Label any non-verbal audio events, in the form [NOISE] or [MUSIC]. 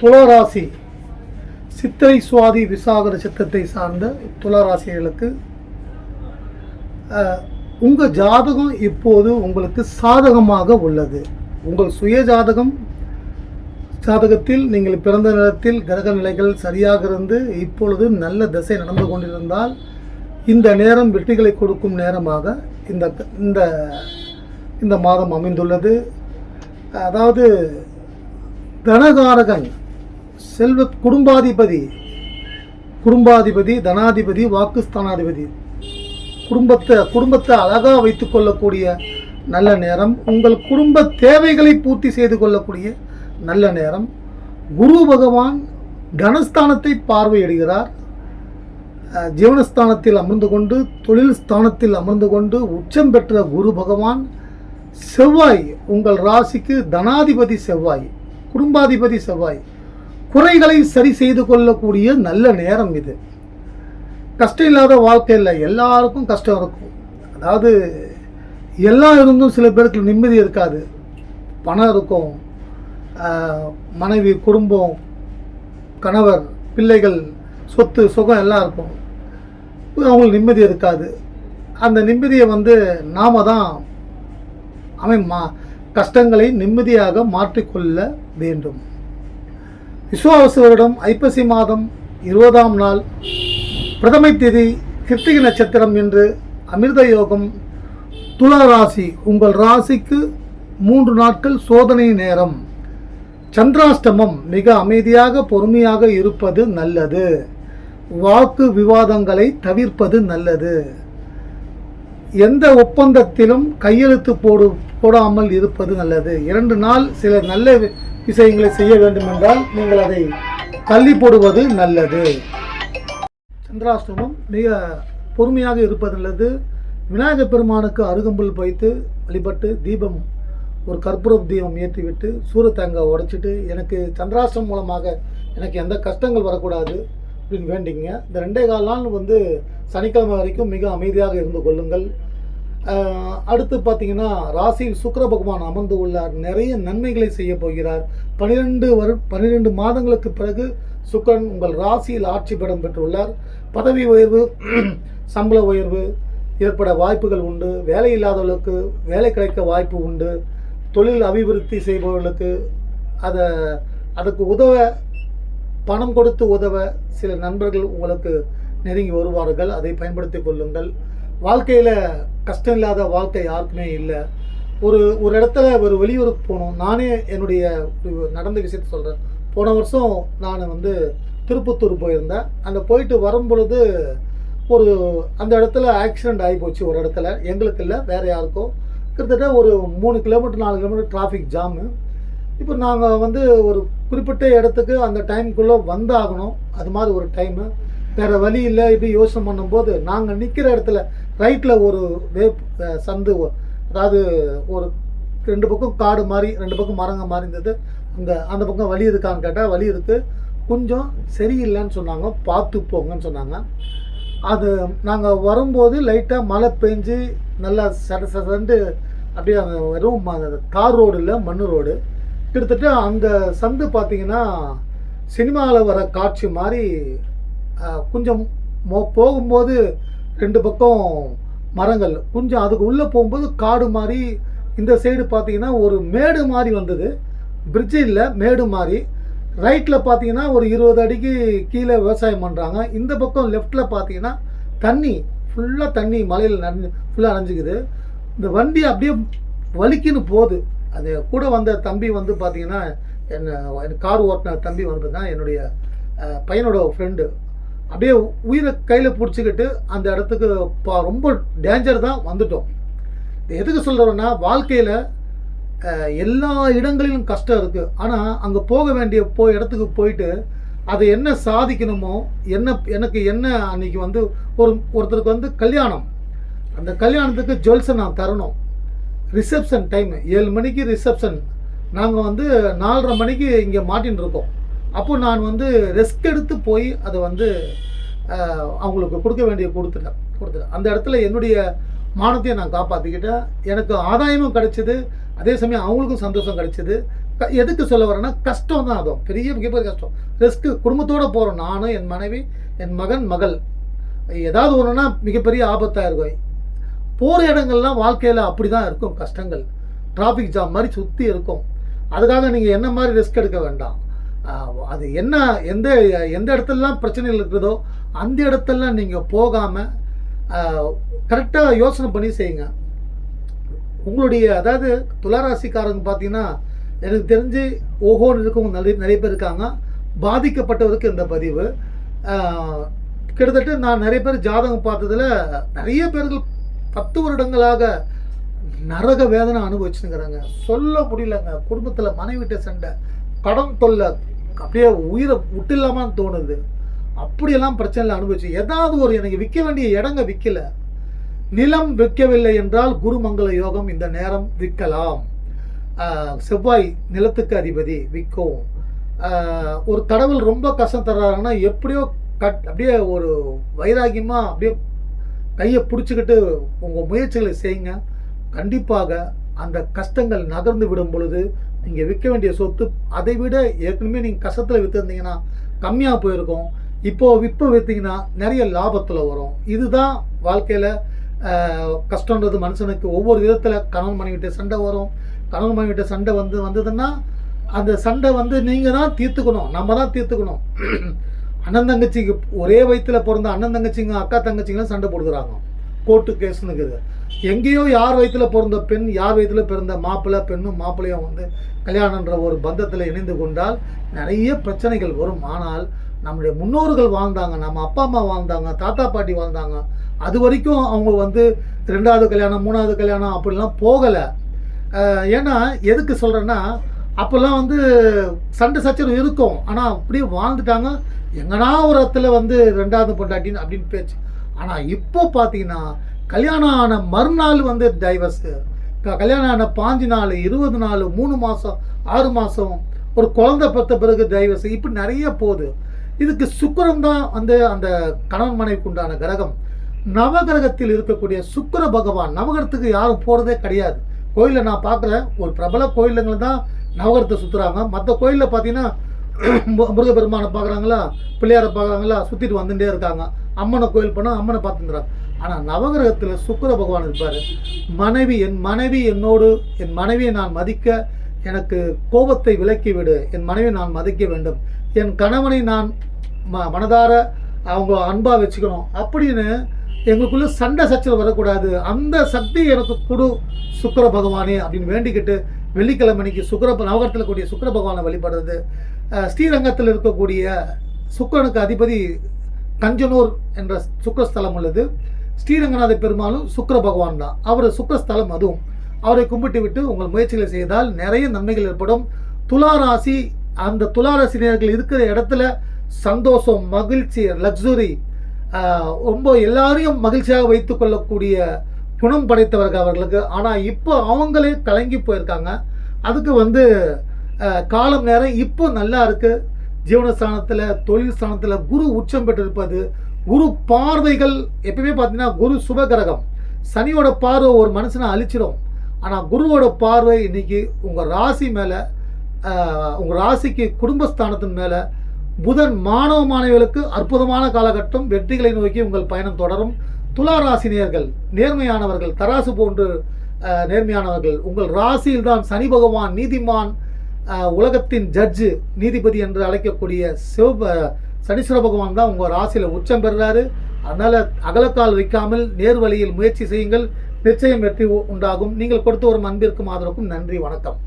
துளாராசி. சித்திரை சுவாதி விசாக நட்சத்திரத்தை சார்ந்த துளராசிகளுக்கு உங்கள் ஜாதகம் இப்போது உங்களுக்கு சாதகமாக உள்ளது. உங்கள் சுய ஜாதகம் ஜாதகத்தில் நீங்கள் பிறந்த நேரத்தில் கிரக நிலைகள் சரியாக இருந்து இப்பொழுது நல்ல திசை நடந்து கொண்டிருந்தால் இந்த நேரம் வெற்றிகளை கொடுக்கும் நேரமாக இந்த இந்த இந்த மாதம் அமைந்துள்ளது. அதாவது தனகாரகன் செல்வ குடும்பாதிபதி குடும்பாதிபதி தனாதிபதி வாக்குஸ்தானாதிபதி. குடும்பத்தை குடும்பத்தை அழகாக வைத்து கொள்ளக்கூடிய நல்ல நேரம் உங்கள் குடும்ப தேவைகளை பூர்த்தி செய்து கொள்ளக்கூடிய நல்ல நேரம். குரு பகவான் தனஸ்தானத்தை பார்வையிடுகிறார். ஜீவனஸ்தானத்தில் அமர்ந்து கொண்டு தொழில் ஸ்தானத்தில் அமர்ந்து கொண்டு உச்சம் பெற்ற குரு பகவான் செவ்வாய். உங்கள் ராசிக்கு தனாதிபதி செவ்வாய் குடும்பாதிபதி செவ்வாய். குறைகளை சரி செய்து கொள்ளக்கூடிய நல்ல நேரம் இது. கஷ்டம் இல்லாத வாழ்க்கையில் எல்லாருக்கும் கஷ்டம் இருக்கும். அதாவது எல்லாம் இருந்தும் சில பேருக்கு நிம்மதி இருக்காது. பணம் இருக்கும் மனைவி குடும்பம் கணவர் பிள்ளைகள் சொத்து சுகம் எல்லாம் இருக்கும். அவங்களுக்கு நிம்மதி இருக்காது. அந்த நிம்மதியை வந்து நாம தான் அவன் மா கஷ்டங்களை நிம்மதியாக மாற்றிக்கொள்ள வேண்டும். விஸ்வாவசு வருடம் ஐப்பசி மாதம் இருபதாம் நாள். பிரதமை தேதி கிருத்திகை நட்சத்திரம் என்று அமிர்த யோகம். துலா ராசி உங்கள் ராசிக்கு மூன்று நாட்கள் சோதனை நேரம். சந்திராஷ்டமம் மிக அமைதியாக பொறுமையாக இருப்பது நல்லது. வாக்கு விவாதங்களை தவிர்ப்பது நல்லது. எந்த ஒப்பந்தத்திலும் கையெழுத்து போடு போடாமல் இருப்பது நல்லது. இரண்டு நாள் சில நல்ல விஷயங்களை செய்ய வேண்டும் என்றால் நீங்கள் அதை தள்ளி போடுவது நல்லது. சந்திராஷ்டமம் மிக பொறுமையாக இருப்பது நல்லது. விநாயகப் பெருமானுக்கு அருகம்புல் வைத்து வழிபட்டு தீபம் ஒரு கற்பூர தீபம் ஏற்றிவிட்டு சூரத்தேங்காய் உடைச்சிட்டு எனக்கு சந்திராஷ்டம் மூலமாக எனக்கு எந்த கஷ்டங்கள் வரக்கூடாது அப்படின்னு வேண்டிங்க இந்த ரெண்டே கால் நாள் வந்து சனிக்கிழமை வரைக்கும் மிக அமைதியாக இருந்து கொள்ளுங்கள். அடுத்து பார்த்தீங்கன்னா ராசியில் சுக்கிர பகவான் அமர்ந்து உள்ளார். நிறைய நன்மைகளை செய்ய போகிறார். பனிரெண்டு வரு பன்னிரெண்டு மாதங்களுக்கு பிறகு சுக்கிரன் உங்கள் ராசியில் ஆட்சி படம் பெற்றுள்ளார். பதவி உயர்வு [CLEARS THROAT] சம்பள உயர்வு ஏற்பட வாய்ப்புகள் உண்டு. வேலை இல்லாதவர்களுக்கு வேலை கிடைக்க வாய்ப்பு உண்டு. தொழில் அபிவிருத்தி செய்பவர்களுக்கு அதை அதுக்கு உதவ பணம் கொடுத்து உதவ சில நண்பர்கள் உங்களுக்கு நெருங்கி வருவார்கள். அதை பயன்படுத்திக் கொள்ளுங்கள். வாழ்க்கையில் கஷ்டம் இல்லாத வாழ்க்கை யாருக்குமே இல்லை. ஒரு ஒரு இடத்துல ஒரு வெளியூருக்கு போகணும். நானே என்னுடைய நடந்த விஷயத்த சொல்கிறேன் போன வருஷம் நான் வந்து திருப்பத்தூர் போயிருந்தேன். அங்கே போயிட்டு வரும் பொழுது ஒரு அந்த இடத்துல ஆக்சிடெண்ட் ஆகி போச்சு ஒரு இடத்துல. எங்களுக்கு இல்லை வேறு யாருக்கும் கிட்டத்தட்ட ஒரு மூணு கிலோமீட்டர் நாலு கிலோமீட்டர் டிராஃபிக் ஜாமு இப்போ நாங்கள் வந்து ஒரு குறிப்பிட்ட இடத்துக்கு அந்த டைம்குள்ளே வந்தாகணும். அது மாதிரி ஒரு டைமு வேறு வழி இல்லை இப்படி யோசனை பண்ணும்போது நாங்கள் நிற்கிற இடத்துல ரைட்டில் ஒரு வேப் சந்து அதாவது ஒரு ரெண்டு பக்கம் காடு மாதிரி ரெண்டு பக்கம் மரங்க மாதிரி இருந்தது. அங்கே அந்த பக்கம் வழி இருக்கான்னு கேட்டால் வழி இருக்குது கொஞ்சம் சரியில்லைன்னு சொன்னாங்க. பார்த்து போங்கன்னு சொன்னாங்க. அது நாங்கள் வரும்போது லைட்டாக மழை பெஞ்சு நல்லா சட சடண்டு அப்படியே அங்கே வெறும் ம- தார் ரோடு இல்லை மண் ரோடு. கிட்டத்தட்ட அந்த சந்து பார்த்தீங்கன்னா சினிமாவில் வர காட்சி மாதிரி கொஞ்சம் மோ போகும்போது ரெண்டு பக்கம் மரங்கள். கொஞ்சம் அதுக்கு உள்ளே போகும்போது காடு மாதிரி இந்த சைடு பார்த்தீங்கன்னா ஒரு மேடு மாதிரி வந்தது. பிரிட்ஜு இல்லை மேடு மாதிரி ரைட்டில் பார்த்தீங்கன்னா ஒரு இருபது அடிக்கு கீழே விவசாயம் பண்ணுறாங்க இந்த பக்கம் லெஃப்டில் பார்த்தீங்கன்னா தண்ணி ஃபுல்லாக தண்ணி மலையில் நனைஞ்சு ஃபுல்லாக நனைஞ்சிக்குது. இந்த வண்டி அப்படியே வலிக்குன்னு போகுது. அது கூட வந்த தம்பி வந்து பார்த்தீங்கன்னா என்ன கார் ஓட்டின தம்பி வந்து பார்த்தீங்கன்னா என்னுடைய பையனோட ஃப்ரெண்டு அப்படியே உயிரை கையில் பிடிச்சிக்கிட்டு அந்த இடத்துக்கு பா ரொம்ப டேஞ்சர் தான் வந்துட்டோம். எதுக்கு சொல்கிறோன்னா வாழ்க்கையில் எல்லா இடங்களிலும் கஷ்டம் இருக்குது ஆனால் அங்கே போக வேண்டிய போ இடத்துக்கு போயிட்டு அதை என்ன சாதிக்கணுமோ என்ன எனக்கு என்ன அன்றைக்கி வந்து ஒரு ஒருத்தருக்கு வந்து கல்யாணம். அந்த கல்யாணத்துக்கு ஜுவல்ஸை நான் தரணும். ரிசப்ஷன் டைம் ஏழு மணிக்கு ரிசப்ஷன். நாங்கள் வந்து நாலரை மணிக்கு இங்கே மாட்டின்னு இருக்கோம். அப்போ நான் வந்து ரெஸ்க் எடுத்து போய் அதை வந்து அவங்களுக்கு கொடுக்க வேண்டிய கொடுத்துட்டேன். கொடுத்துட்டேன். அந்த இடத்துல என்னுடைய மானத்தையும் நான் காப்பாற்றிக்கிட்டேன் எனக்கு ஆதாயமும் கிடைச்சிது. அதே சமயம் அவங்களுக்கும் சந்தோஷம் கிடைச்சிது. க- எதுக்கு சொல்ல வரேன்னா கஷ்டம் தான் அதுவும். பெரிய மிகப்பெரிய கஷ்டம். ரிஸ்க்கு குடும்பத்தோடு போகிறோம் நானும் என் மனைவி என் மகன் மகள். ஏதாவது ஒன்றுனா மிகப்பெரிய ஆபத்தாக இருக்கும். போகிற இடங்கள்லாம் வாழ்க்கையில் அப்படி தான் இருக்கும். கஷ்டங்கள். டிராஃபிக் ஜாம் மாதிரி சுற்றி இருக்கும். அதுக்காக நீங்கள் என்ன மாதிரி ரிஸ்க் எடுக்க வேண்டாம். அது என்ன எந்த எந்த இடத்துலலாம் பிரச்சனைகள் இருக்கிறதோ அந்த இடத்துலலாம் நீங்கள் போகாமல் கரெக்டாக யோசனை பண்ணி செய்யுங்க. உங்களுடைய அதாவது துளாராசிக்காரங்க பார்த்தீங்கன்னா எனக்கு தெரிஞ்சு ஓஹோன்னு இருக்கவங்க நிறைய நிறைய பேர் இருக்காங்க. பாதிக்கப்பட்டவருக்கு இந்த பதிவு. கிட்டத்தட்ட நான் நிறைய பேர் ஜாதகம் பார்த்ததில் நிறைய பேர்கள் பத்து வருடங்களாக நரக வேதனை அனுபவிச்சுங்கிறாங்க சொல்ல முடியலங்க. குடும்பத்தில் மனைவிட்ட சண்டை. கடன் தொல்லை அப்படியே உயிரை விட்டுலாமான்னு தோணுது. அப்படியெல்லாம் பிரச்சனையில் அனுபவிச்சு ஏதாவது ஒரு எனக்கு விற்க வேண்டிய இடங்க விற்கல நிலம் விற்கவில்லை என்றால் குருமங்கள யோகம் இந்த நேரம் விற்கலாம். செவ்வாய் நிலத்துக்கு அதிபதி விற்கும் ஒரு கடவுள் ரொம்ப கஷ்டம் தர்றாருன்னா எப்படியோ கட் அப்படியே ஒரு வைராகியமாக அப்படியே கையை பிடிச்சிக்கிட்டு உங்கள் முயற்சிகளை செய்யுங்க. கண்டிப்பாக அந்த கஷ்டங்கள் நகர்ந்து விடும் பொழுது நீங்கள் விற்க வேண்டிய சொத்து அதை விட ஏற்கனவே நீங்கள் கஷ்டத்தில் விற்றுருந்தீங்கன்னா கம்மியாக போயிருக்கும். இப்போது விற்ப விற்றீங்கன்னா நிறைய லாபத்தில் வரும். இதுதான் வாழ்க்கையில் கஷ்டன்றது மனுஷனுக்கு ஒவ்வொரு விதத்தில் கணவன் மனைவிட்ட சண்டை வரும். கணவன் மனைவிட்ட சண்டை வந்து வந்ததுன்னா அந்த சண்டை வந்து நீங்கள் தான் தீர்த்துக்கணும். நம்ம தான் தீர்த்துக்கணும். அண்ணன் தங்கச்சிக்கு ஒரே வயிற்றில் பிறந்த அண்ணன் தங்கச்சிங்க அக்கா தங்கச்சிங்களும் சண்டை போடுகிறாங்க. கோர்ட்டு கேஸ்னு இருக்குது. எங்கேயோ யார் வயிற்றில் பிறந்த பெண் யார் வயிற்றில் பிறந்த மாப்பிள்ளை பெண்ணும் மாப்பிள்ளையும் வந்து கல்யாணன்ற ஒரு பந்தத்தில் இணைந்து கொண்டால் நிறைய பிரச்சனைகள் வரும். ஆனால் நம்முடைய முன்னோர்கள் வாழ்ந்தாங்க நம்ம அப்பா அம்மா வாழ்ந்தாங்க தாத்தா பாட்டி வாழ்ந்தாங்க. அது வரைக்கும் அவங்க வந்து ரெண்டாவது கல்யாணம் மூணாவது கல்யாணம் அப்படிலாம் போகலை. ஏன்னா எதுக்கு சொல்கிறேன்னா அப்போல்லாம் வந்து சண்டை சச்சரவு இருக்கும். ஆனால் அப்படியே வாழ்ந்துட்டாங்க. எங்கன்னா ஒரு இடத்துல வந்து ரெண்டாவது பொண்டாட்டின்னு அப்படின்னு பேச்சு. ஆனால் இப்போ பார்த்தீங்கன்னா கல்யாணம் ஆன மறுநாள் வந்து டைவர்ஸு கல்யாணம் ஆன பாஞ்சு நாள் இருபது நாள் மூணு மாதம் ஆறு மாதம் ஒரு குழந்தை பெற்ற பிறகு டைவர்ஸ் இப்படி நிறைய போகுது. இதுக்கு சுக்கிரம் தான் வந்து அந்த கணவன் மனைவிக்கு உண்டான கிரகம். நவகிரகத்தில் இருக்கக்கூடிய சுக்கிர பகவான். நவகிரகத்துக்கு யாரும் போகிறதே கிடையாது. கோயிலில் நான் பார்க்குறேன் ஒரு பிரபல கோயிலுங்களை தான் நவகிரகத்தை சுற்றுறாங்க மற்ற கோயிலில் பார்த்தீங்கன்னா முருக முருகப்பெருமானை பார்க்குறாங்களா? பிள்ளையாரை பார்க்குறாங்களா? சுற்றிட்டு வந்துட்டே இருக்காங்க. அம்மனை கோயில் போனால் அம்மனை பார்த்துக்கிறாங்க ஆனால் நவகிரகத்தில் சுக்கிர பகவான் இருப்பார். மனைவி என் மனைவி என்னோடு என் மனைவியை நான் மதிக்க எனக்கு கோபத்தை விலக்கி விடு. என் மனைவியை நான் மதிக்க வேண்டும். என் கணவனை நான் ம மனதார அவங்க அன்பாக வச்சுக்கணும். அப்படின்னு எங்களுக்குள்ள சண்டை சச்சரவு வரக்கூடாது. அந்த சக்தி எனக்கு கொடு சுக்கிர பகவானே அப்படின்னு வேண்டிக்கிட்டு வெள்ளிக்கிழமைக்கு சுக்கிர நவகரத்தில் கூடிய சுக்கிர பகவானை வழிபடுறது ஸ்ரீரங்கத்தில் இருக்கக்கூடிய சுக்கிரனுக்கு அதிபதி கஞ்சனூர் என்ற சுக்கிரஸ்தலம் உள்ளது. ஸ்ரீரங்கநாத பெருமாளும் சுக்கிர பகவான் தான். அவர் சுக்கிரஸ்தலம் அதுவும். அவரை கும்பிட்டு விட்டு உங்கள் முயற்சிகளை செய்தால் நிறைய நன்மைகள் ஏற்படும். துலா ராசி அந்த துலா நேர்கள் இருக்கிற இடத்துல சந்தோஷம் மகிழ்ச்சி லக்ஸுரி ரொம்ப எல்லாரையும் மகிழ்ச்சியாக வைத்து கொள்ளக்கூடிய குணம் படைத்தவர்கள் அவர்களுக்கு. ஆனால் இப்போ அவங்களே கலங்கி போயிருக்காங்க. அதுக்கு வந்து காலம் நேரம் இப்போ நல்லா இருக்குது ஜீவனஸ்தானத்தில் தொழில் ஸ்தானத்தில் குரு உச்சம் பெற்றிருப்பது குரு பார்வைகள் எப்பயுமே பார்த்தீங்கன்னா குரு சுபகிரகம் சனியோட பார்வை ஒரு மனுஷனை அழிச்சிடும் ஆனால் குருவோட பார்வை இன்னைக்கு உங்கள் ராசி மேலே உங்கள் ராசிக்கு குடும்பஸ்தானத்தின் மேலே புதன் மாணவ மாணவிகளுக்கு அற்புதமான காலகட்டம். வெற்றிகளை நோக்கி உங்கள் பயணம் தொடரும். துலா ராசினியர்கள் நேர்மையானவர்கள் தராசு போன்று நேர்மையானவர்கள் உங்கள் ராசியில் தான் சனி பகவான் நீதிமான் உலகத்தின் ஜட்ஜு நீதிபதி என்று அழைக்கக்கூடிய சிவ சனீஸ்வர பகவான் தான் உங்கள் ராசியில் உச்சம் பெறுறாரு. அதனால் அகலக்கால் வைக்காமல் நேர்வழியில் முயற்சி செய்யுங்கள். நிச்சயம் வெற்றி உண்டாகும். நீங்கள் கொடுத்து வரும் அன்பிற்கும் ஆதரவுக்கும் நன்றி வணக்கம்.